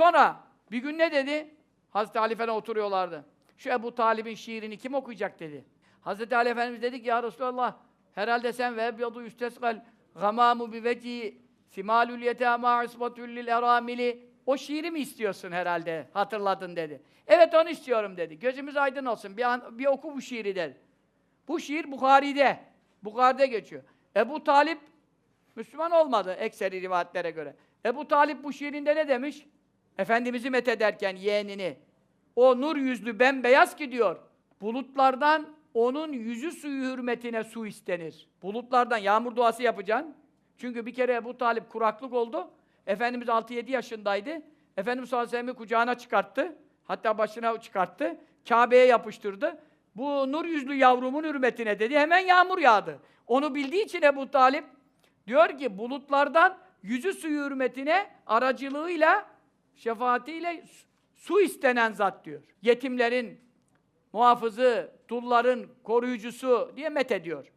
Sonra bir gün ne dedi? Hazreti Ali Efendi oturuyorlardı. Şu Ebu Talib'in şiirini kim okuyacak dedi. Hazreti Ali Efendimiz dedi ki ya Resulallah herhalde sen ve ebyadu yüstesgal gamamu bi veci simalül yetâmâ isbatül lil eramili o şiiri mi istiyorsun herhalde? Hatırladın dedi. Evet onu istiyorum dedi. Gözümüz aydın olsun. Bir, an, bir oku bu şiiri dedi. Bu şiir Bukhari'de. Bukhari'de geçiyor. Ebu Talip Müslüman olmadı ekseri rivayetlere göre. Ebu Talip bu şiirinde ne demiş? Efendimiz'i methederken yeğenini. O nur yüzlü bembeyaz ki diyor. Bulutlardan onun yüzü suyu hürmetine su istenir. Bulutlardan yağmur duası yapacaksın. Çünkü bir kere Ebu Talip kuraklık oldu. Efendimiz 6-7 yaşındaydı. Efendimiz sallallahu aleyhi ve sellem'i kucağına çıkarttı. Hatta başına çıkarttı. Kabe'ye yapıştırdı. Bu nur yüzlü yavrumun hürmetine dedi. Hemen yağmur yağdı. Onu bildiği için Ebu Talip diyor ki bulutlardan yüzü suyu hürmetine aracılığıyla şefaatiyle su- su istenen zat diyor. Yetimlerin muhafızı, dulların koruyucusu diye met ediyor.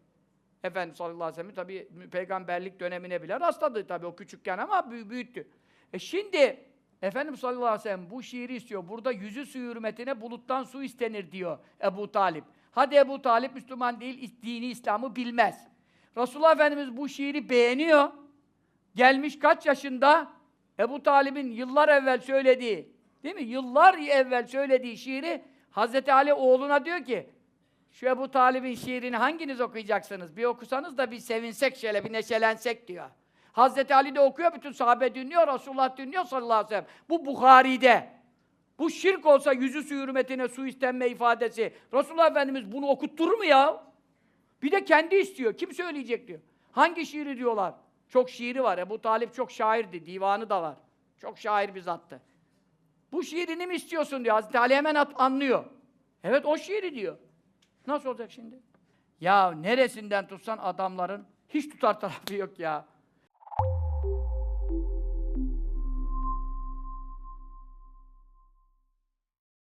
Efendimiz sallallahu aleyhi ve sellem tabi peygamberlik dönemine bile rastladı tabi o küçükken ama büyü- büyüttü. E şimdi Efendimiz sallallahu aleyhi ve sellem bu şiiri istiyor. Burada yüzü suyu hürmetine buluttan su istenir diyor Ebu Talip. Hadi Ebu Talip Müslüman değil, dini İslam'ı bilmez. Resulullah Efendimiz bu şiiri beğeniyor. Gelmiş kaç yaşında? Ebu Talib'in yıllar evvel söylediği, değil mi? Yıllar evvel söylediği şiiri Hazreti Ali oğluna diyor ki, şu Ebu Talib'in şiirini hanginiz okuyacaksınız? Bir okusanız da bir sevinsek şöyle, bir neşelensek diyor. Hazreti Ali de okuyor, bütün sahabe dinliyor, Resulullah dinliyor sallallahu aleyhi ve sellem. Bu Bukhari'de. Bu şirk olsa yüzü su hürmetine su istenme ifadesi. Resulullah Efendimiz bunu okutturur mu ya? Bir de kendi istiyor. Kim söyleyecek diyor. Hangi şiiri diyorlar? Çok şiiri var. Ebu Talip çok şairdi. Divanı da var. Çok şair bir zattı. Bu şiirini mi istiyorsun diyor. Hazreti Ali hemen at- anlıyor. Evet o şiiri diyor. Nasıl olacak şimdi? Ya neresinden tutsan adamların hiç tutar tarafı yok ya.